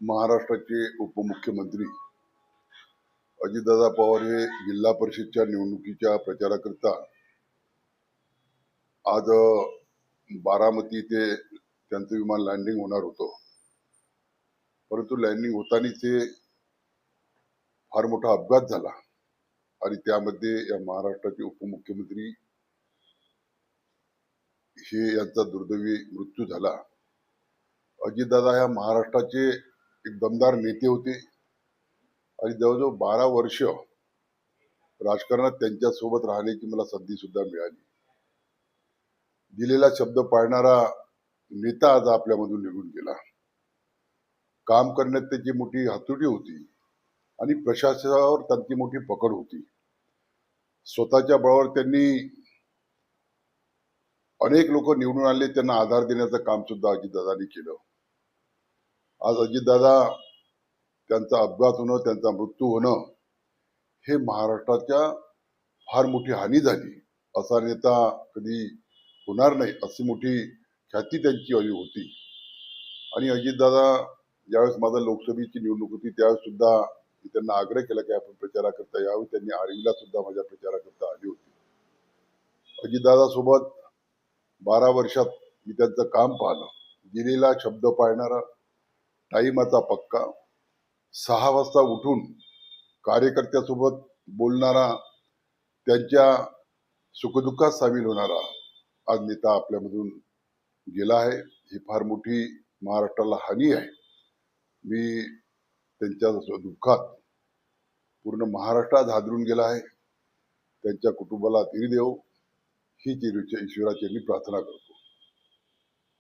महाराष्ट्राचे उपमुख्यमंत्री अजितदादा पवार हे जिल्हा परिषदच्या निवडणुकीच्या प्रचाराकरिता आज बारामती ते त्यांचं विमान लँडिंग होणार होतं. परंतु लँडिंग होताना ते फार मोठा अपघात झाला. आणि त्यामध्ये या महाराष्ट्राचे उपमुख्यमंत्री हे यांचा दुर्दैवी मृत्यू झाला. अजितदादा ह्या महाराष्ट्राचे एक दमदार नेते होते. आणि जवळजवळ बारा वर्ष राजकारणात त्यांच्यासोबत राहण्याची मला संधी सुद्धा मिळाली. दिलेला शब्द पाळणारा नेता आज आपल्यामधून निघून गेला. काम करण्यात त्याची मोठी हातोटी होती. आणि प्रशासनावर त्यांची मोठी पकड होती. स्वतःच्या बळावर त्यांनी अनेक लोक निवडून आले त्यांना आधार देण्याचं काम सुद्धा अजितदादांनी केलं. आज अजितदादा त्यांचा अपघात होणं त्यांचा मृत्यू होणं हे महाराष्ट्राच्या फार मोठी हानी झाली. असा नेता कधी होणार नाही अशी मोठी ख्याती त्यांची आली होती. आणि अजितदादा ज्यावेळेस माझा लोकसभेची निवडणूक होती त्यावेळेस सुद्धा मी त्यांना आग्रह केला की आपण प्रचाराकरता यावे. त्यांनी आर्वीला सुद्धा माझ्या प्रचाराकरता आली होती. अजितदादा सोबत बारा वर्षात मी त्यांचं काम पाहिलं. दिलेला शब्द पाळणारा टाईमाचा पक्का. सहा वाजता उठून कार्यकर्त्यासोबत बोलणारा त्यांच्या सुखदुःखात सामील होणारा आज नेता आपल्यामधून गेला आहे. ही फार मोठी महाराष्ट्राला हानी आहे. मी त्यांच्या दुःखात पूर्ण महाराष्ट्रात हादरून गेला आहे. त्यांच्या कुटुंबाला धीर देव हीच ईश्वराची मी प्रार्थना करतो.